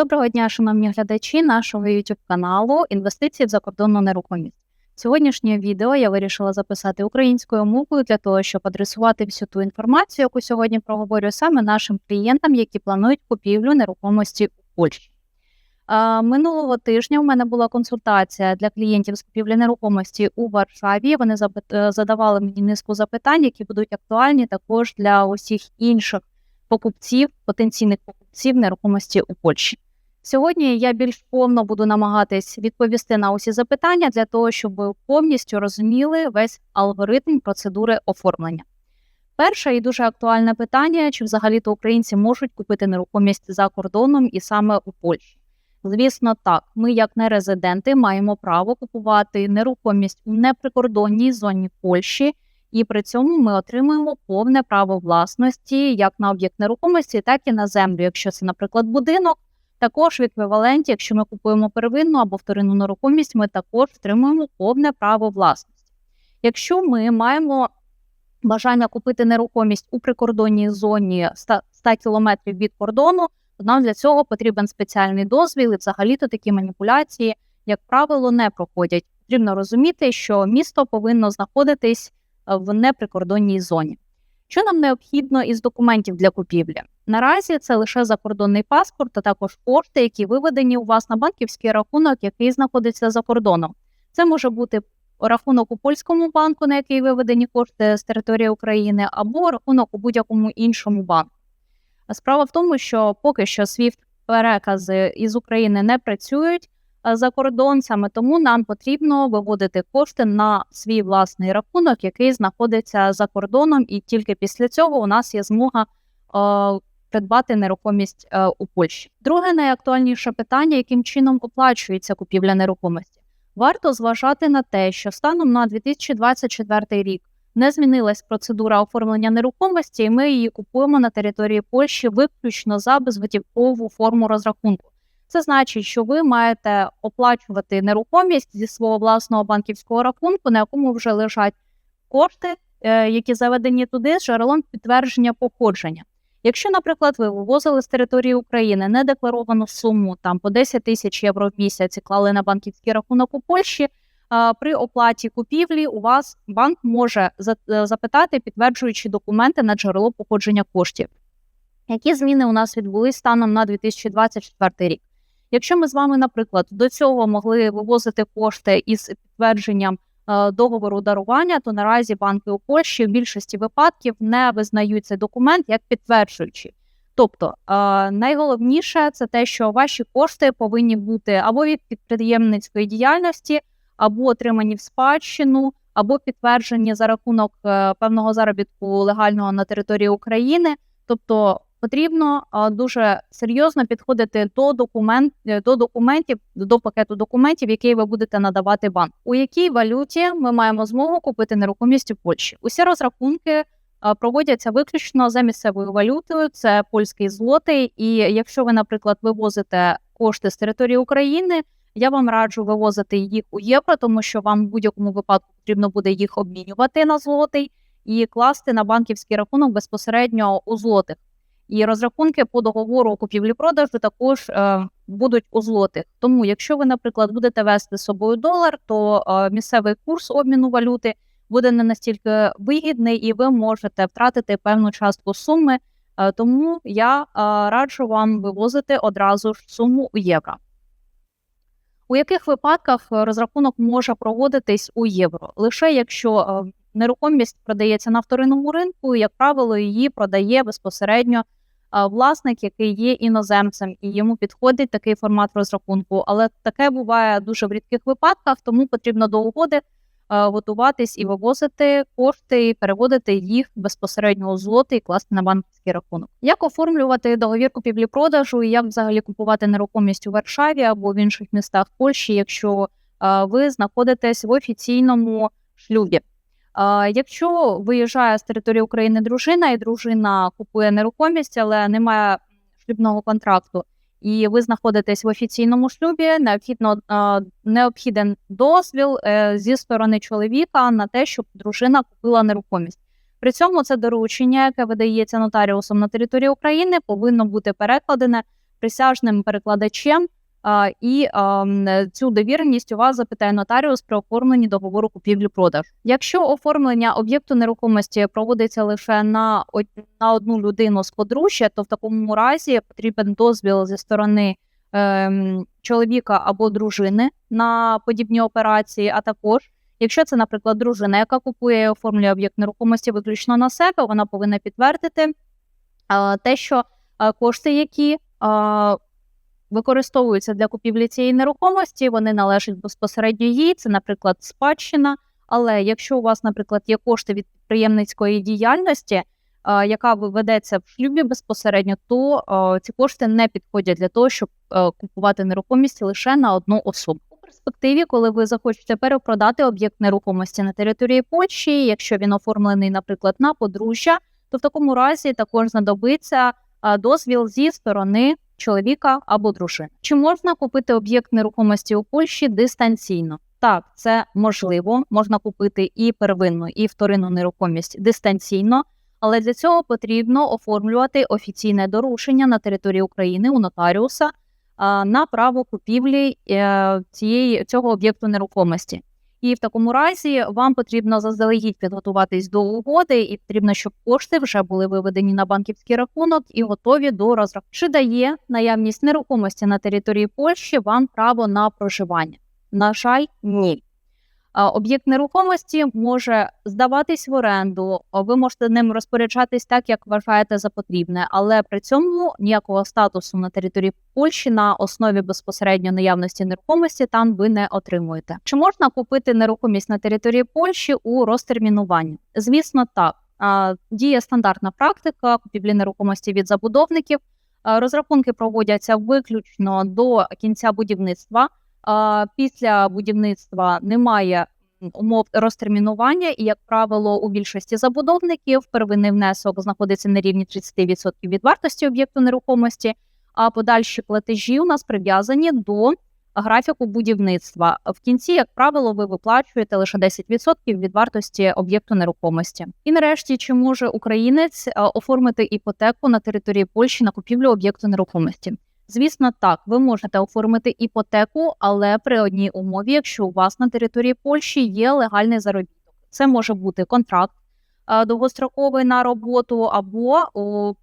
Доброго дня, шановні глядачі нашого YouTube каналу Інвестиції в закордонну нерухомість. Сьогоднішнє відео я вирішила записати українською мовою для того, щоб адресувати всю ту інформацію, яку сьогодні проговорю саме нашим клієнтам, які планують купівлю нерухомості у Польщі. Минулого тижня у мене була консультація для клієнтів з купівлі нерухомості у Варшаві. Вони е, задавали мені низку запитань, які будуть актуальні також для усіх інших покупців, потенційних покупців нерухомості у Польщі. Сьогодні я більш повно буду намагатись відповісти на усі запитання для того, щоб ви повністю розуміли весь алгоритм процедури оформлення. Перше і дуже актуальне питання: чи взагалі-то українці можуть купити нерухомість за кордоном і саме у Польщі? Звісно, так. Ми, як нерезиденти, маємо право купувати нерухомість у неприкордонній зоні Польщі, і при цьому ми отримуємо повне право власності як на об'єкт нерухомості, так і на землю. Якщо це, наприклад, будинок, також в еквіваленті, якщо ми купуємо первинну або вторинну нерухомість, ми також отримуємо повне право власності. Якщо ми маємо бажання купити нерухомість у прикордонній зоні 100 100 кілометрів від кордону, то нам для цього потрібен спеціальний дозвіл, і взагалі-то такі маніпуляції, як правило, не проходять. Потрібно розуміти, що місто повинно знаходитись в неприкордонній зоні. Що нам необхідно із документів для купівлі? Наразі це лише закордонний паспорт, а також кошти, які виведені у вас на банківський рахунок, який знаходиться за кордоном. Це може бути рахунок у польському банку, на який виведені кошти з території України, або рахунок у будь-якому іншому банку. Справа в тому, що поки що SWIFT перекази із України не працюють е, за кордон, саме тому нам потрібно виводити кошти на свій власний рахунок, який знаходиться за кордоном, і тільки після цього у нас є змога е, придбати нерухомість е, у Польщі. Друге найактуальніше питання, яким чином оплачується купівля нерухомості. Варто зважати на те, що станом на 2024 рік не змінилась процедура оформлення нерухомості, і ми її купуємо на території Польщі виключно за безготівкову форму розрахунку. Це значить, що ви маєте оплачувати нерухомість зі свого власного банківського рахунку, на якому вже лежать кошти, е, які заведені туди з джерелом підтвердження походження. Якщо, наприклад, ви вивозили з території України недекларовану суму там по 10 тисяч євро в місяць і клали на банківський рахунок у Польщі, при оплаті купівлі у вас банк може е, запитати, підтверджуючи документи на джерело походження коштів. Які зміни у нас відбулись станом на 2024 рік? Якщо ми з вами, наприклад, до цього могли вивозити кошти із підтвердженням е, договору дарування, то наразі банки у Польщі в більшості випадків не визнають цей документ як підтверджуючий. Тобто е, найголовніше це те, що ваші кошти повинні бути або від підприємницької діяльності, або отримані в спадщину, або підтверджені за рахунок е, певного заробітку легального на території України. Тобто потрібно дуже серйозно підходити до документ е, до документів, до пакету документів, який ви будете надавати банку. У якій валюті ми маємо змогу купити нерухомість у Польщі? Усі розрахунки проводяться виключно за місцевою валютою, це польський злотий. І якщо ви, наприклад, вивозите кошти з території України, я вам раджу вивозити їх у євро, тому що вам в будь-якому випадку потрібно буде їх обмінювати на злотий і класти на банківський рахунок безпосередньо у злотих. І розрахунки по договору купівлі-продажу також е, будуть у злотих. Тому, якщо ви, наприклад, будете вести з собою долар, то е, місцевий курс обміну валюти буде не настільки вигідний, і ви можете втратити певну частку суми. Е, тому я е, раджу вам вивозити одразу ж суму у євро. У яких випадках е, розрахунок може проводитись у євро? Лише якщо е, нерухомість продається на вторинному ринку, як правило, її продає безпосередньо власник, який є іноземцем, і йому підходить такий формат розрахунку. Але таке буває дуже в рідких випадках, тому потрібно до угоди готуватись і вивозити кошти, і переводити їх безпосередньо у злоти і класти на банківський рахунок. Як оформлювати договір купівлі-продажу і як взагалі купувати нерухомість у Варшаві або в інших містах Польщі, якщо ви знаходитесь в офіційному шлюбі? Якщо виїжджає з території України дружина, і дружина купує нерухомість, але немає шлюбного контракту, і ви знаходитесь в офіційному шлюбі, необхідно необхіден дозвіл е, зі сторони чоловіка на те, щоб дружина купила нерухомість. При цьому це доручення, яке видається нотаріусом на території України, повинно бути перекладене присяжним перекладачем. І цю довіреність у вас запитає нотаріус при оформленні договору купівлі-продаж. Якщо оформлення об'єкту нерухомості проводиться лише на, на одну людину з подружжя, то в такому разі потрібен дозвіл зі сторони ем, чоловіка або дружини на подібні операції, а також Якщо це, наприклад, дружина, яка купує і оформлює об'єкт нерухомості виключно на себе, вона повинна підтвердити те, що кошти, які використовуються для купівлі цієї нерухомості, вони належать безпосередньо їй. Це, наприклад, спадщина. Але якщо у вас, наприклад, є кошти від підприємницької діяльності, яка ведеться в шлюбі безпосередньо, то ці кошти не підходять для того, щоб е, купувати нерухомість лише на одну особу. У перспективі, коли ви захочете перепродати об'єкт нерухомості на території Польщі, якщо він оформлений, наприклад, на подружжя, то в такому разі також знадобиться дозвіл зі сторони чоловіка або дружини. Чи можна купити об'єкт нерухомості у Польщі дистанційно? Так, це можливо. Можна купити і первинну, і вторинну нерухомість дистанційно, але для цього потрібно оформлювати офіційне доручення на території України у нотаріуса на право купівлі е, цієї цього об'єкту нерухомості. І в такому разі вам потрібно заздалегідь підготуватись до угоди, і потрібно, щоб кошти вже були виведені на банківський рахунок і готові до розрахунку. Чи дає наявність нерухомості на території Польщі вам право на проживання? На жаль, ні. Об'єкт нерухомості може здаватись в оренду, ви можете ним розпоряджатись так, як вважаєте за потрібне, але при цьому ніякого статусу на території Польщі на основі безпосередньо наявності нерухомості там ви не отримуєте. Чи можна купити нерухомість на території Польщі у розтермінуванні? Звісно, так. Діє стандартна практика купівлі нерухомості від забудовників. Розрахунки проводяться виключно до кінця будівництва. Після будівництва немає умов розтермінування, і, як правило, у більшості забудовників первинний внесок знаходиться на рівні 30% від вартості об'єкту нерухомості, а подальші платежі у нас прив'язані до графіку будівництва. В кінці, як правило, ви виплачуєте лише 10% від вартості об'єкту нерухомості. І нарешті, чи може українець е, оформити іпотеку на території Польщі на купівлю об'єкту нерухомості? Звісно, так, ви можете оформити іпотеку, але при одній умові, якщо у вас на території Польщі є легальний заробіток. Це може бути контракт е, довгостроковий на роботу або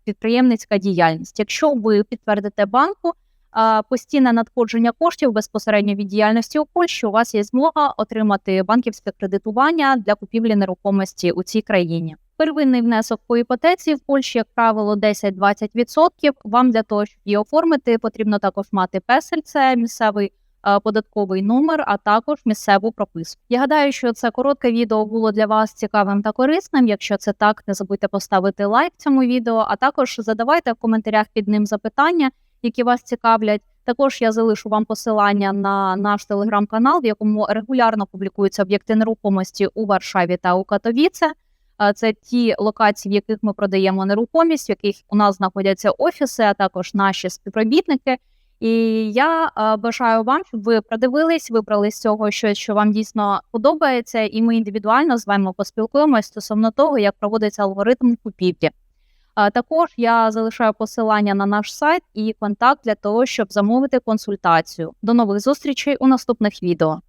підприємницька діяльність. Якщо ви підтвердите банку е, постійне надходження коштів безпосередньо від діяльності у Польщі, у вас є змога отримати банківське кредитування для купівлі нерухомості у цій країні. Первинний внесок по іпотеці в Польщі, як правило, 10-20%. Вам для того, щоб її оформити, потрібно також мати песель, це місцевий е, податковий номер, а також місцеву прописку. Я гадаю, що це коротке відео було для вас цікавим та корисним. Якщо це так, не забудьте поставити лайк цьому відео, а також задавайте в коментарях під ним запитання, які вас цікавлять. Також я залишу вам посилання на наш телеграм-канал, в якому регулярно публікуються об'єкти нерухомості у Варшаві та у Катовіце. А Це ті локації, в яких ми продаємо нерухомість, в яких у нас знаходяться офіси, а також наші співробітники. І я е, бажаю вам, щоб ви продивились, вибрали з цього щось, що вам дійсно подобається, і ми індивідуально з вами поспілкуємося стосовно того, як проводиться алгоритм купівлі. Також я залишаю посилання на наш сайт і контакт для того, щоб замовити консультацію. До нових зустрічей у наступних відео.